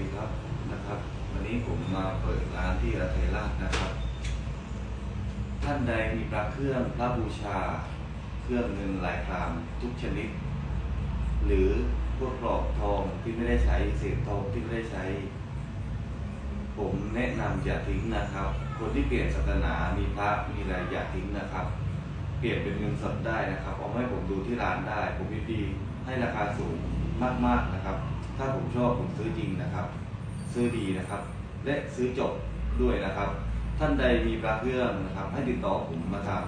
ดีครับนะครับ วันนี้ผมมาเปิดร้านที่อาเทราชนะครับ ท่านใดมีพระเครื่องพระบูชา เครื่องเงินลายครามทุกชนิด หรือพวกกรอบทองที่ไม่ได้ใช้เศษทองที่ไม่ได้ใช้ ผมแนะนำอย่าทิ้งนะครับ คนที่เปลี่ยนศาสนามีพระมีอะไรอย่าทิ้งนะครับ เปลี่ยนเป็นเงินสดได้นะครับเอาให้ผมดูที่ร้านได้ ผมยินดีให้ราคาสูงมากๆนะครับ ชอบผมซื้อจริงนะครับ ซื้อดีนะครับ และซื้อจบด้วยนะครับ ท่านใดมีพระเครื่องนะครับ ให้ติดต่อผมมาทาง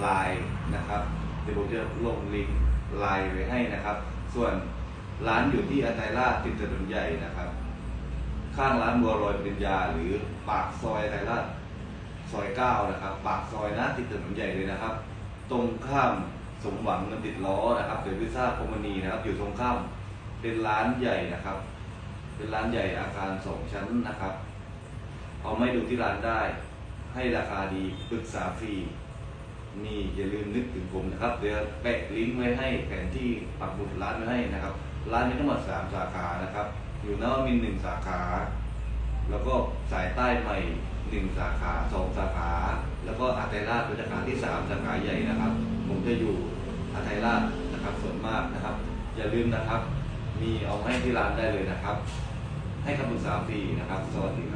ไลน์นะครับเดี๋ยวผมจะลงลิงก์ไลน์ไว้ให้นะครับ ส่วนร้านอยู่ที่อาไทราชติดถนนใหญ่นะครับ ข้างร้านบัวลอยปริญญา หรือปากซอยไทยราชซอยเก้านะครับ ปากซอยนะติดถนนใหญ่เลยนะครับ ตรงข้ามสมหวังมันติดล้อนะครับเดวิซ่าคอมมานีนะครับ อยู่ตรงข้าม เป็นร้านใหญ่นะครับ เป็นร้านใหญ่อาคารสองชั้นนะครับ เอาไม่ดูที่ร้านได้ ให้ราคาดีปรึกษาฟรีนี่อย่าลืมนึกถึงผมนะครับ เดี๋ยวแปะลิงก์ไว้ให้แผนที่ปักหมุดร้านไว้ให้นะครับ ร้านมีทั้งหมดสามสาขานะครับ อยู่นวมินหนึ่งสาขา แล้วก็สายใต้ใหม่หนึ่งสาขาสองสาขา แล้วก็อาไทราชเป็นสาขาที่สามสาขาใหญ่นะครับ ผมจะอยู่อาไทราชนะครับส่วนมากนะครับ อย่าลืมนะครับ มีเอาให้ที่ร้านได้เลยนะครับ ให้คำปรึกษาฟรีนะครับ สวัสดีครับ